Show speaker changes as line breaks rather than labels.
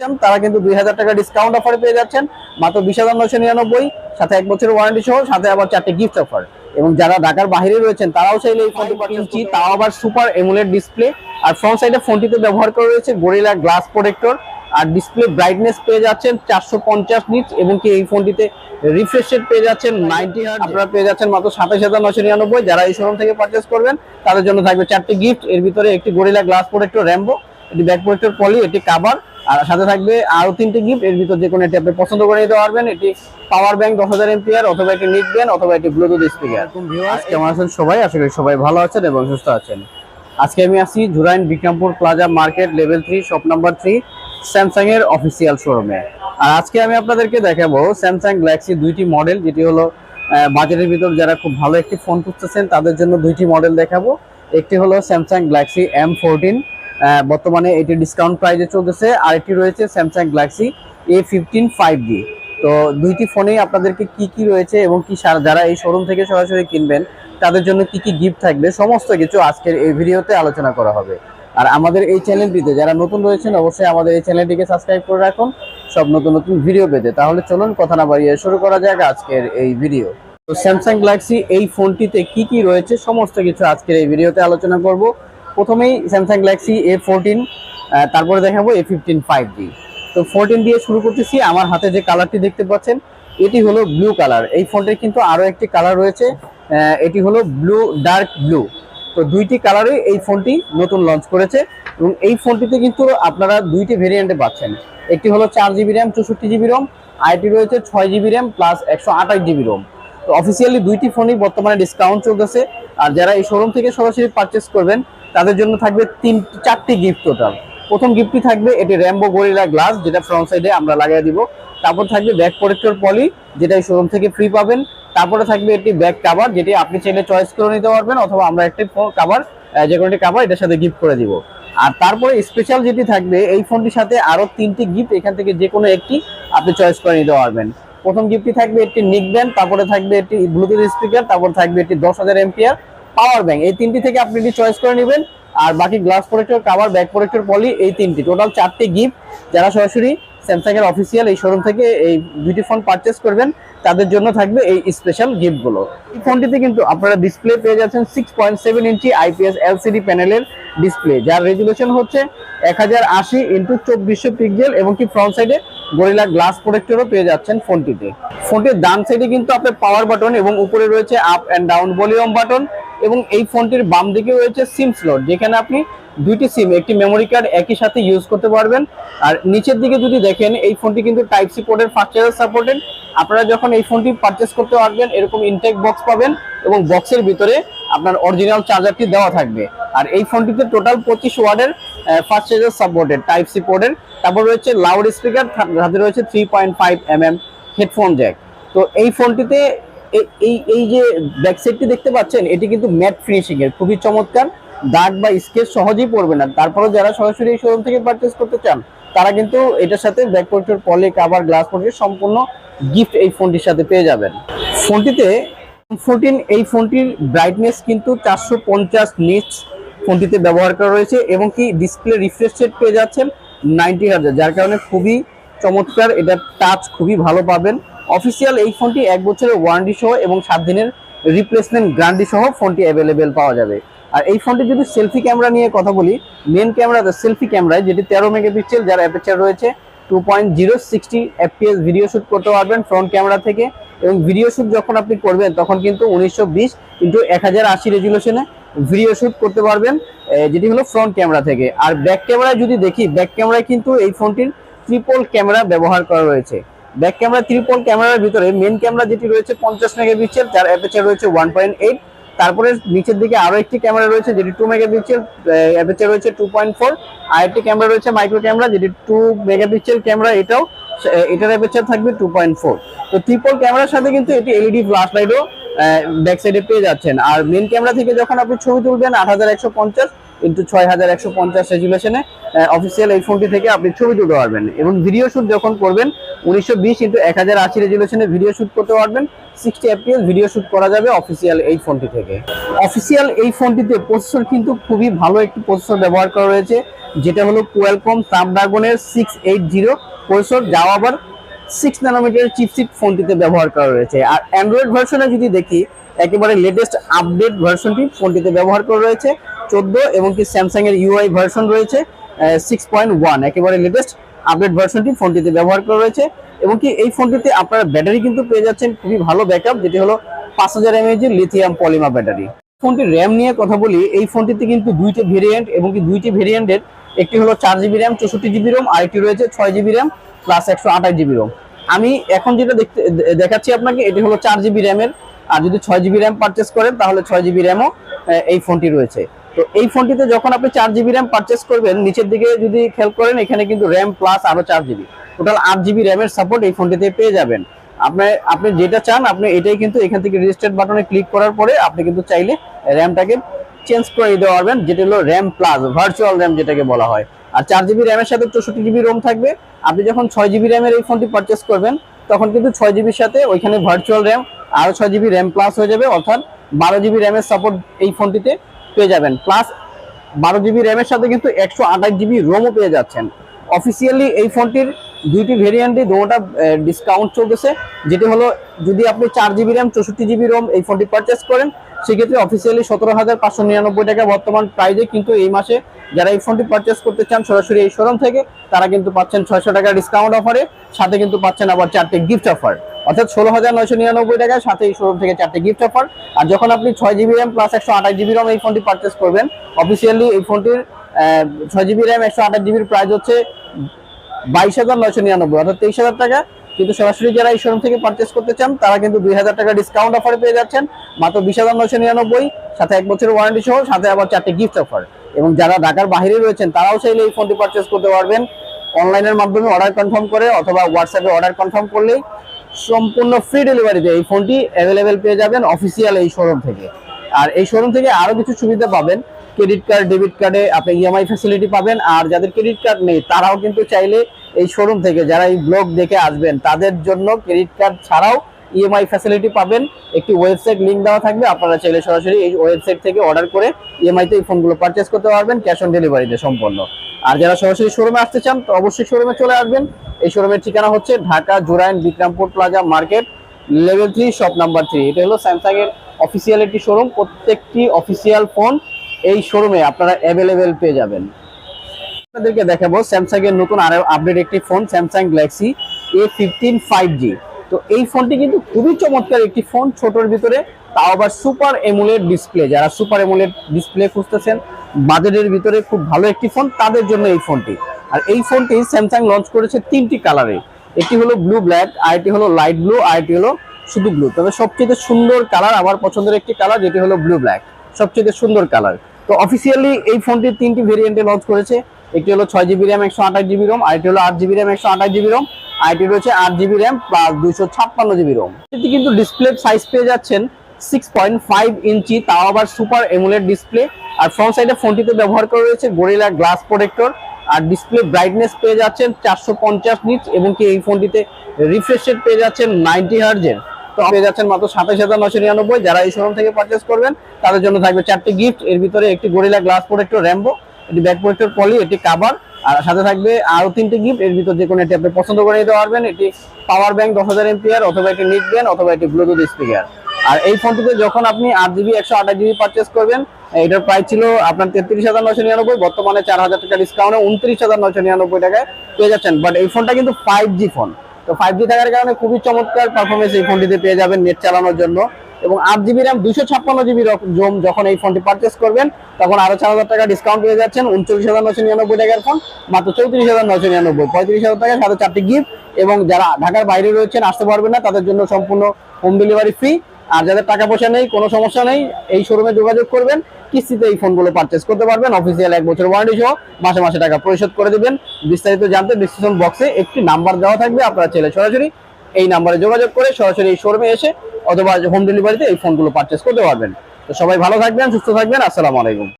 চান, তারা কিন্তু দুই হাজার টাকা ডিসকাউন্ট অফারে পেয়ে যাচ্ছেন। মাত্র বিশ হাজার নশো নিরানব্বই সাথে এক বছরের ওয়ারেন্টি সহ সাথে আবার চারটে গিফট অফার এবং যারা ঢাকার বাইরে রয়েছেন তারাও চাইলে এই ফোনটি কিনছি তাও আবার সুপার এমুলেট ডিসপ্লে আর ফ্রন্ট সাইডে ফোনটিতে ব্যবহার করা রয়েছে গরিলা গ্লাস প্রোটেক্টর আর ডিসপ্লে ব্রাইটনেস পেয়ে যাচ্ছেন চারশো পঞ্চাশ নিচ এবং কি এই ফোনটিতে রিফ্রেশ রেট পেয়ে যাচ্ছেন নাইনটি আপনারা পেয়ে যাচ্ছেন মাত্র সাতাশ হাজার নশো নিরানব্বই। যারা এই শোরুম থেকে পারচেস করবেন তাদের জন্য থাকবে চারটি গিফট এর ভিতরে একটি গরিলা গ্লাস প্রোটেক্টর র্যাম্বো এটি ব্যাক প্রোটেক্টর পলি এটি কাভার আর সাথে থাকবে আরও তিনটি গিফট এর ভিতর যে কোনো একটি আপনি পছন্দ করে নিতে পারবেন এটি পাওয়ার ব্যাংক দশ হাজার এমপিআর অথবা একটি নিট ব্যান্ড অথবা একটি ব্লুটুথ স্পিকার কেমন আছেন সবাই? আশা করি সবাই ভালো আছেন এবং সুস্থ আছেন। আজকে আমি আসি Jurain Bikrampur plaza market level three shop number three Samsung এর অফিসিয়াল শোরুমে আর আজকে আমি আপনাদেরকে দেখাবো স্যামসাং গ্যালাক্সি দুইটি মডেল যেটি হলো বাজারের ভিতর যারা খুব ভালো একটি ফোন খুঁজতেছেন তাদের জন্য দুইটি মডেল দেখাবো। একটি হলো স্যামসাং গ্যালাক্সি এম ফোরটিন বর্তমানে এটি ডিসকাউন্ট প্রাইজে চলতেছে। আর একটি রয়েছে Samsung Galaxy A fifteen five D তো দুইটি ফোনেই আপনাদেরকে কি কি রয়েছে এবং কি যারা এই শোরুম থেকে সরাসরি কিনবেন, তাদের জন্য কি কি গিফট থাকবে, সমস্ত কিছু আজকের এই ভিডিওতে আলোচনা করা হবে। আর আমাদের এই চ্যানেলটিতে যারা নতুন রয়েছেন, অবশ্যই আমাদের এই চ্যানেলটিকে সাবস্ক্রাইব করে রাখুন। সব নতুন নতুন ভিডিও পেতে। তাহলে চলুন, কথা না বাড়িয়ে শুরু করা যাক আজকের এই ভিডিও তো স্যামসাং গ্যালাক্সি এই ফোনটিতে কি কি রয়েছে, সমস্ত কিছু আজকের এই ভিডিওতে আলোচনা করব। প্রথমেই স্যামসাং গ্যালাক্সি এ ফোরটিন তারপরে দেখাবো এ ফিফটিন ফাইভ জি তো ফোরটিন দিয়ে শুরু করতেছি, আমার হাতে যে কালারটি দেখতে পাচ্ছেন, এটি হলো ব্লু কালার এই ফোনটির কিন্তু আরও একটি কালার রয়েছে এটি হলো ব্লু ডার্ক ব্লু তো দুইটি কালারে এই ফোনটি নতুন লঞ্চ করেছে, এবং এই ফোনটিতে কিন্তু আপনারা দুইটি ভেরিয়েন্টে পাচ্ছেন। একটি হলো চার জিবি র্যাম চৌষট্টি জিবি রোম আরেকটি রয়েছে ছয় জিবি র্যাম প্লাস একশো আঠাশ জিবি রোম তো অফিসিয়ালি দুইটি ফোনই বর্তমানে ডিসকাউন্ট চলতেছে, আর যারা এই শোরুম থেকে সরাসরি পারচেস করবেন তাদের জন্য থাকবে তিন, চারটি গিফট টোটাল প্রথম গিফটটি থাকবে এটি র্যাম্বো গরিলা গ্লাস যেটা ফ্রন্ট সাইডে আমরা লাগিয়ে দিব। তারপর থাকবে ব্যাক প্রোটেক্টর পলি যেটা শোরুম থেকে ফ্রি পাবেন। তারপরে থাকবে একটি ব্যাক কাভার যেটি আপনি চাইলে চয়েস করে নিতে পারবেন, অথবা আমরা একটি কাভার যে কোনো একটি কাভার এটার সাথে গিফট করে দিব। আর তারপরে স্পেশাল যেটি থাকবে, এই ফোনটির সাথে আরও তিনটি গিফট এখান থেকে যে কোনো একটি আপনি চয়েস করে নিতে পারবেন। প্রথম গিফটটি থাকবে একটি নিক ব্যান্ড তারপরে থাকবে একটি ব্লুটুথ স্পিকার তারপর থাকবে একটি দশ হাজার এমপিআর পাওয়ার ব্যাংক। এই তিনটি থেকে আপনি এটি চয়েস করে নেবেন, আর বাকি glass protector cover back protector poly এই তিনটি। টোটাল চারটি গিফট যারা সরাসরি স্যামসাং এর অফিসিয়াল এই শোরুম থেকে এই দুইটি ফোন পারচেস করবেন, তাদের জন্য থাকবে এই স্পেশাল গিফটগুলো এই ফোনটিতে কিন্তু আপনারা ডিসপ্লে পেয়ে যাচ্ছেন six point seven inch IPS LCD প্যানেলের ডিসপ্লে যার রেজুলেশন হচ্ছে এক হাজার আশি ইন্টু চব্বিশশো পিক্সেল এবং কি ফ্রন্ট সাইডে গরিলা গ্লাস প্রোটেক্টরও পেয়ে যাচ্ছেন ফোনটিতে ফোনটির ডান সাইডে কিন্তু আপনার পাওয়ার বাটন এবং উপরে রয়েছে up and down volume button এবং এই ফোনটির বাম দিকে রয়েছে সিম স্লট যেখানে আপনি দুইটি সিম একটি মেমোরি কার্ড একই সাথে ইউজ করতে পারবেন। আর নিচের দিকে যদি দেখেন, এই ফোনটি কিন্তু টাইপ সি পোর্টের ফাস্ট চার্জার সাপোর্টেড আপনারা যখন এই ফোনটি পারচেস করতে পারবেন, এরকম ইনটেক বক্স পাবেন এবং বক্সের ভিতরে আপনার অরিজিনাল চার্জারটি দেওয়া থাকবে। আর এই ফোনটিতে টোটাল পঁচিশ ওয়ার্ডের fast charger supported type C পোর্টের তারপর রয়েছে লাউড স্পিকার সাথে রয়েছে three point five M M headphone jack তো এই ফোনটিতে এই এই যে ব্যাক সাইডটি দেখতে পাচ্ছেন, এটি কিন্তু ম্যাট ফিনিশিং এর। খুবই চমৎকার। দাগ বা স্কেচ সহজেই পড়বে না। তারপরে যারা সরাসরি এই শোরুম থেকে পারচেস করতে চান, তারা কিন্তু এটার সাথে back protector poly cover glass protector সম্পূর্ণ গিফট এই ফোনটির সাথে পেয়ে যাবেন। ফোনটিতে ফোরটিন এই ফোনটির ব্রাইটনেস কিন্তু চারশো পঞ্চাশ নিচ ফোনটিতে ব্যবহার করা রয়েছে এবং কি ডিসপ্লে রিফ্রেশ রেট পেয়ে যাচ্ছেন নাইনটি হাজার যার কারণে খুবই চমৎকার, এটা টাচ খুবই ভালো পাবেন। অফিসিয়াল এই ফোনটি এক বছরের ওয়ারেন্টি সহ এবং সাত দিনের রিপ্লেসমেন্ট গ্যারান্টি সহ ফোনটি অ্যাভেলেবেল পাওয়া যাবে। আর এই ফোনটি যদি সেলফি ক্যামেরা নিয়ে কথা বলি মেন ক্যামেরাতে সেলফি ক্যামেরায় যেটি তেরো মেগাপিক্সেল যার অ্যাপারচার রয়েছে two point zero sixty FPS video shoot করতে পারবেন ফ্রন্ট ক্যামেরা থেকে। এবং ভিডিও শ্যুট যখন আপনি করবেন, তখন কিন্তু উনিশশো বিশ ইন্টু এক হাজার আশি রেজুলেশনে ভিডিও শ্যুট করতে পারবেন যেটি হলো ফ্রন্ট ক্যামেরা থেকে। আর ব্যাক ক্যামেরায় যদি দেখি ব্যাক ক্যামেরায় কিন্তু এই ফোনটির ট্রিপল ক্যামেরা ব্যবহার করা রয়েছে। ব্যাক ক্যামেরা ত্রিপল ক্যামেরার ভিতরে মেন ক্যামেরা যেটি রয়েছে পঞ্চাশ মেগাপিক্সেল যার অ্যাপারচার রয়েছে ওয়ান পয়েন্ট এইট তারপরে নিচের দিকে আরও একটি ক্যামেরা রয়েছে যেটি টু মেগাপিক্সেল অ্যাপারচার রয়েছে টু পয়েন্ট ফোর আর একটি ক্যামেরা রয়েছে মাইক্রো ক্যামেরা যেটি টু মেগাপিক্সেল ক্যামেরা, এটাও এটার অ্যাপারচার থাকবে টু পয়েন্ট ফোর তো ট্রিপল ক্যামেরার সাথে কিন্তু এটি এলইডি ফ্ল্যাশ লাইটও ব্যাক সাইডে পেয়ে যাচ্ছেন। আর মেন ক্যামেরা থেকে যখন আপনি ছবি তুলবেন আট হাজার একশো পঞ্চাশ ইন্টু ছয় হাজার একশো পঞ্চাশ রেজুলেশনে অফিসিয়াল এই ফোনটি থেকে আপনি ছবি তুলতে পারবেন এবং ভিডিও শ্যুট যখন করবেন, উনিশশো বিশ ইন্টু এক হাজার আশি রেজুলেশনে ভিডিও শুট করতে পারবেন সিক্সটি এফপিএস ভিডিও শুট করা যাবে অফিসিয়াল এই ফোনটি থেকে। অফিসিয়াল এই ফোনটিতে প্রসেসর কিন্তু খুবই ভালো একটি প্রসেসর ব্যবহার করা রয়েছে, যেটা হলো কোয়ালকম স্ন্যাপড্রাগনের সিক্স এইট জিরো প্রসেসর যা আবার সিক্স ন্যানোমিটার চিপসিট ফোনটিতে ব্যবহার করা রয়েছে। আর অ্যান্ড্রয়েড ভার্সনে যদি দেখি, একেবারে লেটেস্ট আপডেট ভার্সনটি ফোনটিতে ব্যবহার করা রয়েছে। চোদ্দ এবং কি স্যামসাং এর ইউআই ভার্সন রয়েছে সিক্স পয়েন্ট ওয়ান একেবারে লেটেস্ট আপডেট ভার্সনটি ফোনটিতে ব্যবহার করা রয়েছে এবং কি এই ফোনটিতে আপনারা ব্যাটারি কিন্তু পেয়ে যাচ্ছেন, খুবই ভালো ব্যাকআপ যেটি হলো পাঁচ হাজার এমএএইচ লিথিয়াম পলিমার ব্যাটারি ফোনটির র্যাম নিয়ে কথা বলি, এই ফোনটিতে কিন্তু দুইটি ভেরিয়েন্ট এবং কি দুইটি ভেরিয়েন্টের একটি হলো চার জিবি র্যাম চৌষট্টি জিবি রোম আরেকটি রয়েছে ছয় জিবি র্যাম প্লাস একশো আঠাশ জিবি রোম আমি এখন যেটা দেখতে দেখাচ্ছি আপনাকে, এটি হলো চার জিবি র্যামের আর যদি ছয় জিবি র্যাম পারচেস করেন, তাহলে ছয় জিবি র্যামও এই ফোনটি রয়েছে। তো এই ফোনটিতে যখন আপনি চার জিবি র্যাম পারচেস করবেন, নিচের দিকে যদি খেয়াল করেন, এখানে কিন্তু র্যাম প্লাস আরও চার জিবি টোটাল আট জিবি র্যামের সাপোর্ট এই ফোনটিতে পেয়ে যাবেন। আপনি আপনি যেটা চান, আপনি এটাই কিন্তু এখান থেকে রেজিস্টার্ড বাটনে ক্লিক করার পরে আপনি কিন্তু চাইলে র্যামটাকে চেঞ্জ করে দিতে পারবেন, যেটা হলো র্যাম প্লাস ভার্চুয়াল র্যাম যেটাকে বলা হয়। আর চার জিবি র্যামের সাথে চৌষট্টি জিবি রোম থাকবে। আপনি যখন ছয় জিবি র্যামের এই ফোনটি পারচেস করবেন, তখন কিন্তু ছয় জিবির সাথে ওইখানে ভার্চুয়াল র্যাম আরও ছয় জিবি র্যাম প্লাস হয়ে যাবে। অর্থাৎ বারো জিবি র্যামের সাপোর্ট এই ফোনটিতে পেয়ে যাবেন। প্লাস বারো জিবি র্যামের সাথে কিন্তু একশো আঠাশ জিবি রোমও পেয়ে যাচ্ছেন। অফিসিয়ালি এই ফোনটির দুইটি ভেরিয়েন্টে দুটোটা ডিসকাউন্ট চলতেছে, যেটি হলো যদি আপনি চার জিবি র্যাম চৌষট্টি জিবি রোম এই ফোনটি পারচেস করেন, সেক্ষেত্রে অফিসিয়ালি সতেরো হাজার পাঁচশো নিরানব্বই টাকা বর্তমান প্রাইজে কিন্তু এই মাসে যারা এই ফোনটি পারচেস করতে চান, সরাসরি এই শোরুম থেকে, তারা কিন্তু পাচ্ছেন ছয়শো টাকা ডিসকাউন্ট অফারে সাথে কিন্তু পাচ্ছেন আবার চারটে গিফট অফার অর্থাৎ ষোলো হাজার নয়শো নিরানব্বই টাকায় সাথে এই শোরুম থেকে চারটে গিফট অফার আর যখন আপনি ছয় জিবি র্যাম প্লাস একশো আঠাশ জিবি রম এই ফোনটি পারচেস করবেন অফিসিয়ালি এই ফোনটির ছয় জিবি র্যাম একশো আঠাশ জিবির প্রাইস হচ্ছে বাইশ হাজার নয়শো নিরানব্বই, অর্থাৎ তেইশ হাজার টাকা। কিন্তু সরাসরি যারা এই শোরুম থেকে পারচেস করতে চান, তারা কিন্তু দুই হাজার টাকা ডিসকাউন্ট অফারে পেয়ে যাচ্ছেন। মাত্র বিশ হাজার নয়শো নিরানব্বই, সাথে এক বছরের ওয়ারেন্টি সহ, সাথে আবার চারটে গিফট অফার এবং যারা ঢাকার বাইরে রয়েছেন, তারাও চাইলে এই ফোনটি পারচেস করতে পারবেন। অনলাইনের মাধ্যমে অর্ডার কনফার্ম করে, অথবা হোয়াটসঅ্যাপে অর্ডার কনফার্ম করলেই সম্পূর্ণ ফ্রি ডেলিভারিতে এই ফোনটি অ্যাভেলেবেল পেয়ে যাবেন অফিসিয়াল এই শোরুম থেকে। আর এই শোরুম থেকে আরও কিছু সুবিধা পাবেন। ক্রেডিট কার্ড, ডেবিট কার্ডে আপনি ইএমআই ফ্যাসিলিটি পাবেন। আর যাদের ক্রেডিট কার্ড নেই, তারাও কিন্তু চাইলে এই শোরুম থেকে যারা এই ব্লগ দেখে আসবেন, তাদের জন্য ক্রেডিট কার্ড ছাড়াও ইএমআই ফ্যাসিলিটি পাবেন। একটি ওয়েবসাইট লিঙ্ক দেওয়া থাকবে, আপনারা চাইলে সরাসরি এই ওয়েবসাইট থেকে অর্ডার করে ইএমআই তে এই ফোনগুলো পারচেস করতে পারবেন ক্যাশ অন ডেলিভারিতে সম্পন্ন। আর যারা সরাসরি শোরুমে আসতে চান, তো অবশ্যই শোরুমে চলে আসবেন। এই শোরুমের ঠিকানা হচ্ছে Dhaka, Jurain, Bikrampur plaza market level three shop number three এটা হলো স্যামসাং এর অফিসিয়াল একটি শোরুম প্রত্যেকটি অফিসিয়াল ফোন এই শোরুমে আপনারা অ্যাভেলেবেল পেয়ে যাবেন। আপনাদেরকে দেখাবো স্যামসাং এর নতুন আরও আপডেট একটি phone Samsung Galaxy A fifteen five G তো এই ফোনটি কিন্তু খুবই চমৎকার একটি ফোন ছোটোর ভিতরে, তাও আবার সুপার এমুলেট ডিসপ্লে যারা সুপার এমুলেট ডিসপ্লে খুঁজতেছেন বাজেটের ভিতরে খুব ভালো একটি ফোন তাদের জন্য এই ফোনটি আর এই ফোনটি স্যামসাং লঞ্চ করেছে তিনটি কালারে একটি হলো ব্লু ব্ল্যাক আরেকটি হলো লাইট ব্লু আরেকটি হলো শুধু ব্লু তবে সবচেয়ে সুন্দর কালার আমার পছন্দের একটি কালার যেটি হলো ব্লু ব্ল্যাক সবচেয়ে সুন্দর কালার তো অফিসিয়ালি এই ফোনটির তিনটি ভেরিয়েন্টে লঞ্চ করেছে। একটি হলো ছয় জিবি র্যাম একশো আঠাশ জিবি রোম আরেকটি হলো আট জিবি র্যাম একশো আঠাশ জিবি রোম আরেকটি রয়েছে আট জিবি র্যাম প্লাস দুইশো ছাপ্পান্ন জিবি রোম এটি কিন্তু ডিসপ্লে সাইজ পেয়ে যাচ্ছেন সিক্স পয়েন্ট ফাইভ ইঞ্চি, তাও আবার সুপার এমুলেট ডিসপ্লে আর ফ্রন্ট সাইডে ফোনটিতে ব্যবহার করা রয়েছে গরিলা গ্লাস প্রোটেক্টর আর ডিসপ্লে ব্রাইটনেস পেয়ে যাচ্ছেন চারশো পঞ্চাশ নিচ এবং কি এই ফোনটিতে রিফ্রেশ রেট পেয়ে যাচ্ছেন নাইনটি হার্জের তো পেয়ে যাচ্ছেন মাত্র সাতাশ হাজার নশো নিরানব্বই। যারা এই শোরুম থেকে পারচেস করবেন, তাদের জন্য থাকবে চারটি গিফট এর ভিতরে একটি গরিলা গ্লাস প্রোটেক্টর র্যাম্বো এটি ব্যাক প্রোটেক্টর পলি এটি কাভার আর সাথে থাকবে আরও তিনটি গিফট এর ভিতর যে কোনো একটি আপনি পছন্দ করে নিতে পারবেন এটি পাওয়ার ব্যাংক দশ হাজার এমপিআর অথবা একটি নিক ব্যান্ড অথবা একটি ব্লুটুথ স্পিকার আর এই ফোনটিতে যখন আপনি আট জিবি একশো আঠাশ জিবি পারচেস করবেন, এটার প্রাইস ছিল আপনার তেত্রিশ হাজার নশো নিরানব্বই, বর্তমানে চার হাজার টাকা ডিসকাউন্টে উনত্রিশ হাজার নশো নিরানব্বই টাকায় পেয়ে যাচ্ছেন। বাট এই ফোনটা কিন্তু ফাইভ জি ফোন তো ফাইভ জি থাকার কারণে খুবই চমৎকার পারফরমেন্স এই ফোনটিতে পেয়ে যাবেন নেট চালানোর জন্য। এবং আট জিবি র্যাম দুশো ছাপ্পান্ন জিবি জোম যখন এই ফোনটি পারচেস করবেন, তখন আরও চার হাজার টাকা ডিসকাউন্ট পেয়ে যাচ্ছেন উনচল্লিশ হাজার নশো নিরানব্বই টাকার ফোন মাত্র চৌত্রিশ হাজার নশো নিরানব্বই, পঁয়ত্রিশ হাজার টাকা সাথে চারটি গিফট এবং যারা ঢাকার বাইরে রয়েছেন, আসতে পারবেন না, তাদের জন্য সম্পূর্ণ হোম ডেলিভারি ফ্রি আর যাদের টাকা পয়সা নেই, কোনো সমস্যা নেই, এই শোরুমে যোগাযোগ করবেন, কিস্তিতে এই ফোনগুলো পারচেস করতে পারবেন অফিসিয়াল এক বছর ওয়ারেন্টি সহ মাসে মাসে টাকা পরিশোধ করে দেবেন। বিস্তারিত জানতে ডিসক্রিপশন বক্সে একটি নাম্বার দেওয়া থাকবে, আপনারা ছেলে সরাসরি এই নাম্বারে যোগাযোগ করে সরাসরি এই শোরুমে এসে অথবা হোম ডেলিভারিতে এই ফোনগুলো পারচেস করতে পারবেন। তো সবাই ভালো থাকবেন, সুস্থ থাকবেন, আসসালামু আলাইকুম।